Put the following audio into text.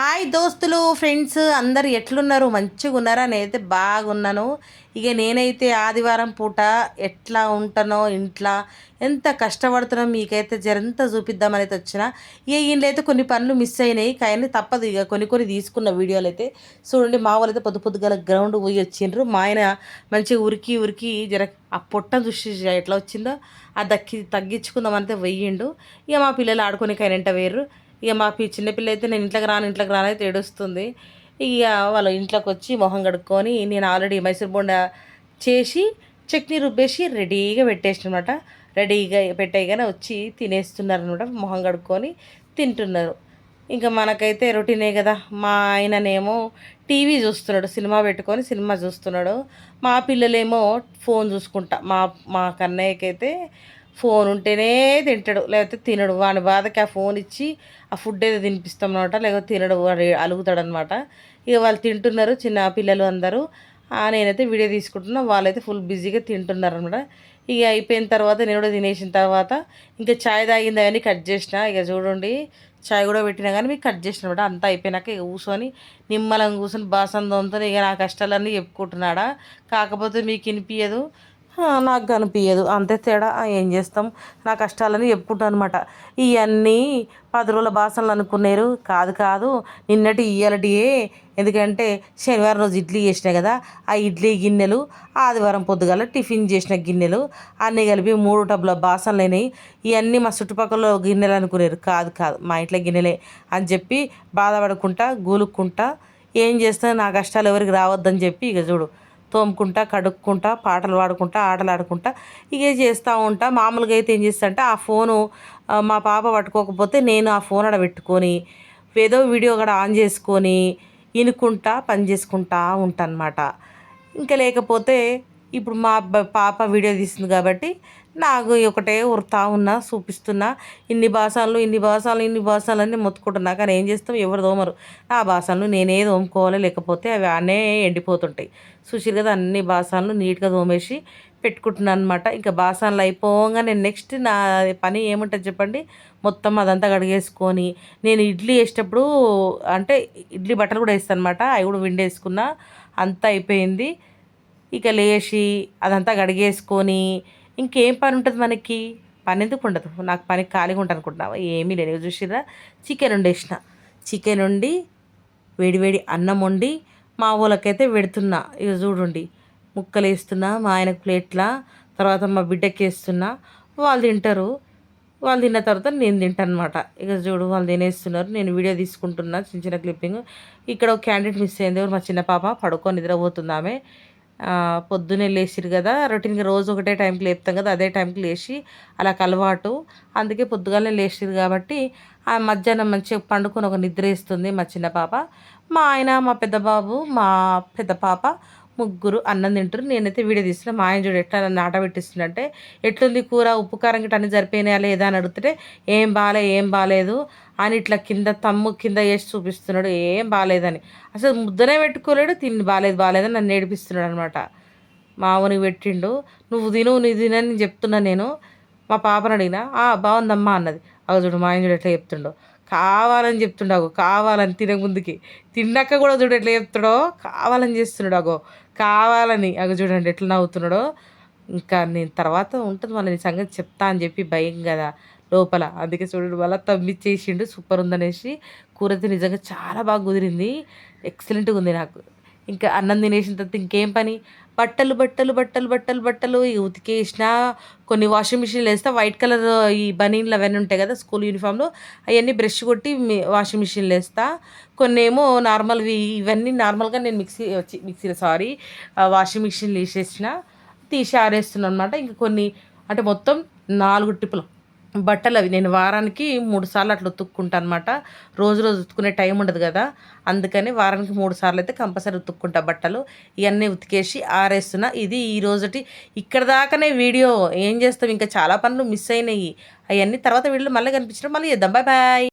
Hi దోస్తులు friends అందరు ఎట్లున్నారు? మంచిగా ఉన్నారా? నేనైతే బాగున్నాను. ఇక నేనైతే ఆదివారం పూట ఎట్లా ఉంటానో ఇంట్లో ఎంత కష్టపడుతున్నాం మీకైతే జరంత చూపిద్దామని అయితే వచ్చిన. ఇక ఈయనైతే కొన్ని పనులు మిస్ అయినాయి. కానీ తప్పదు. ఇక కొన్ని కొన్ని తీసుకున్న వీడియోలు అయితే చూడండి. మా వాళ్ళు అయితే పొద్దు పొద్దుగల గ్రౌండ్ పోయి వచ్చిండ్రు. మా ఆయన మంచిగా ఉరికి ఉరికి జర ఆ పొట్ట చూసి ఎట్లా వచ్చిందో ఆ దక్కి తగ్గించుకుందామంటే వెయ్యిండు ఇక మా పిల్లలు ఆడుకొని కైనంట వేర్రు ఇక మా పి చిన్నపిల్ల అయితే నేను ఇంట్లోకి రాను ఇంట్లోకి రాను అయితే ఏడుస్తుంది. ఇక వాళ్ళ ఇంట్లోకి వచ్చి మొహం కడుక్కొని నేను ఆల్రెడీ మైసూర్ బోండా చేసి చట్నీ రుబ్బేసి రెడీగా పెట్టేసినమాట. రెడీగా పెట్టేయగానే వచ్చి తినేస్తున్నారు అనమాట మొహం కడుక్కొని తింటున్నారు. ఇంకా మనకైతే రొటీనే కదా మా ఆయననేమో టీవీ చూస్తున్నాడు సినిమా పెట్టుకొని సినిమా చూస్తున్నాడు. మా పిల్లలేమో ఫోన్ చూసుకుంటా మా మా కన్నయ్యకైతే ఫోన్ ఉంటేనే తింటాడు లేకపోతే తినడు. వాని బాధకి ఆ ఫోన్ ఇచ్చి ఆ ఫుడ్ ఏదో తినిపిస్తాం అనమాట లేకపోతే తినడు వాడు అలుగుతాడు అనమాట ఇక వాళ్ళు తింటున్నారు చిన్న పిల్లలు అందరూ. నేనైతే వీడియో తీసుకుంటున్నా వాళ్ళైతే ఫుల్ బిజీగా తింటున్నారు అనమాట ఇక అయిపోయిన తర్వాత నేను కూడా తినేసిన తర్వాత ఇంకా ఛాయ్ తాగిందా అవన్నీ కట్ చేసిన. ఇక చూడండి ఛాయ్ కూడా పెట్టినా కానీ మీకు కట్ చేసిన అనమాట అంతా అయిపోయినాక ఇక కూర్చొని నిమ్మలం కూర్చొని బాసందంతో ఇక నా కష్టాలన్నీ చెప్పుకుంటున్నాడా. కాకపోతే మీకు వినిపించదు నాకు కనిపించదు అంతే తేడా ఏం చేస్తాం? నా కష్టాలని చెప్పుకుంటాను అనమాట ఇవన్నీ పది రోజుల బాసనలు అనుకున్నారు. కాదు కాదు. నిన్నటి ఇయ్యాలటియే. ఎందుకంటే శనివారం రోజు ఇడ్లీ చేసినా కదా ఆ ఇడ్లీ గిన్నెలు ఆదివారం పొద్దుగాల టిఫిన్ చేసిన గిన్నెలు అన్నీ కలిపి మూడు టబ్ల బాసనలు అయినాయి. ఇవన్నీ మా చుట్టుపక్కల గిన్నెలు అనుకున్నారు. కాదు కాదు. మా ఇంట్లో గిన్నెలే అని చెప్పి బాధపడుకుంటా గూలుక్కుంటా ఏం చేస్తా నా కష్టాలు ఎవరికి రావద్దని చెప్పి ఇక చూడు. తోముకుంటా కడుక్కుంటా పాటలు పాడుకుంటా ఆటలు ఆడుకుంటా ఇవే చేస్తూ ఉంటా. మామూలుగా అయితే ఏం చేస్తా ఆ ఫోను మా పాప పట్టుకోకపోతే నేను ఆ ఫోన్ అక్కడ పెట్టుకొని ఏదో వీడియో కూడా ఆన్ చేసుకొని ఇనుకుంటా పని చేసుకుంటా ఉంటానమాట ఇంకా లేకపోతే ఇప్పుడు మా పాప వీడియో తీస్తుంది కాబట్టి నాకు ఒకటే ఉరుతా ఉన్నా చూపిస్తున్నా. ఇన్ని భాషలు ఇన్ని భాషలు ఇన్ని భాషలు అన్నీ మొత్తుకుంటున్నా. కానీ ఏం చేస్తాం? ఎవరు దోమరు. నా భాషలను నేనే దోముకోవాలి. లేకపోతే అవి అనే ఎండిపోతుంటాయి. చూసిరు కదా అన్ని భాషలను నీట్గా దోమేసి పెట్టుకుంటున్నాను అనమాట ఇంకా బాసాన్లు అయిపోగా నేను నెక్స్ట్ నా పని ఏముంటుంది చెప్పండి? మొత్తం అదంతా కడిగేసుకొని నేను ఇడ్లీ వేసేటప్పుడు అంటే ఇడ్లీ బట్టలు కూడా వేస్తాను అనమాట అవి కూడా విండేసుకున్నా అంతా అయిపోయింది. ఇక లేచి అదంతా కడిగేసుకొని ఇంకేం పని ఉంటుంది మనకి? పని ఎందుకు ఉండదు. నాకు పని ఖాళీగా ఉంటుంది అనుకుంటున్నావా? ఏమీ లేదు. చూసిరా చికెన్ వండేసిన. చికెన్ వండి వేడివేడి అన్నం వండి మా ఊళ్ళకైతే పెడుతున్నా. ఇక చూడండి. ముక్కలు వేస్తున్నా మా ఆయనకు ప్లేట్ల తర్వాత మా బిడ్డకి వేస్తున్నా. వాళ్ళు తింటారు. వాళ్ళు తిన్న తర్వాత నేను తింటాను అనమాట ఇక చూడు వాళ్ళు తినేస్తున్నారు. నేను వీడియో తీసుకుంటున్నా చిన్న చిన్న క్లిప్పింగ్. ఇక్కడ ఒక క్యాండిడేట్ మిస్ అయింది. మా చిన్న పాప. పడుకొని నిద్రపోతుంది ఆమె. పొద్దున్నే లేచిరు కదా రొటీన్గా రోజు ఒకటే టైంకి లేపుతాం కదా అదే టైంకి లేచి అలా అలవాటు అందుకే పొద్దుగానే లేచిరు కాబట్టి ఆ మధ్యాహ్నం మంచిగా పండుకొని ఒక నిద్ర వేస్తుంది మా చిన్న పాప. మా ఆయన మా పెద్ద బాబు మా పెద్ద పాప ముగ్గురు అన్నం తింటారు నేనైతే వీడియో తీస్తున్నా మా ఆయన చూడు ఎట్లా నాట పెట్టిస్తుందంటే ఎట్లుంది కూర? ఉప్పు కారం గిట్ట అన్ని సరిపోయినాయా లేదా అని అడుగుతుంటే ఏం బాగాలే ఏం బాగాలేదు అని ఇట్లా కింద తమ్ము కింద వేసి చూపిస్తున్నాడు. ఏం బాగాలేదని అసలు ముద్దనే పెట్టుకోలేడు తిని బాగాలేదు బాగాలేదని నన్ను నేర్పిస్తున్నాడు అనమాట మావునికి పెట్టిండు. నువ్వు తిను నీ తినని చెప్తున్నా నేను. మా పాపను అడిగినా బాగుందమ్మా అన్నది. అగ చూడు మా ఆయన చూడు ఎట్లా చెప్తుండో. కావాలని చెప్తుండగో కావాలని తినే ముందుకి. తిన్నాక కూడా చూడు ఎట్లా చెప్తాడో కావాలని చేస్తున్నాడు అగో. కావాలని. అగ చూడండి ఎట్లా నవ్వుతున్నాడో. ఇంకా నేను తర్వాత ఉంటుంది మళ్ళీ నీ సంగతి చెప్తా అని చెప్పి భయం కదా. లోపల. అందుకే చూడండి మళ్ళీ తమ్మిచ్చేసిండు సూపర్ ఉందనేసి కూర నిజంగా చాలా బాగా కుదిరింది. ఎక్సలెంట్గా ఉంది నాకు. ఇంకా అన్నం తినేసిన తర్వాత ఇంకేం పని? బట్టలు బట్టలు బట్టలు బట్టలు బట్టలు ఉతికేసిన కొన్ని వాషింగ్ మిషన్లు వేస్తే వైట్ కలర్ ఈ బనీన్లు అవన్నీ ఉంటాయి కదా స్కూల్ యూనిఫామ్లో అవన్నీ బ్రష్ కొట్టి వాషింగ్ మిషన్లు వేస్తా. కొన్ని ఏమో నార్మల్వి ఇవన్నీ నార్మల్గా నేను మిక్సీ వచ్చి మిక్సీలో సారీ వాషింగ్ మిషన్లు వేసేసిన తీసి ఆరేస్తున్నాను అనమాట ఇంకా కొన్ని అంటే మొత్తం నాలుగు టిప్పులు. బట్టలు అవి నేను వారానికి మూడు సార్లు అట్లా ఉతుక్కుంటా అనమాట రోజు రోజు ఉతుకునే టైం ఉండదు కదా. అందుకని వారానికి మూడు సార్లు అయితే కంపల్సరీ ఉతుక్కుంటా బట్టలు. ఇవన్నీ ఉతికేసి ఆరేస్తున్నా. ఇది ఈ రోజుటి ఇక్కడ దాకానే వీడియో. ఏం చేస్తాం? ఇంకా చాలా పనులు మిస్ అయినాయి. అవన్నీ తర్వాత వీడియో మళ్ళీ కనిపించడం మళ్ళీ చేద్దాం. Bye bye.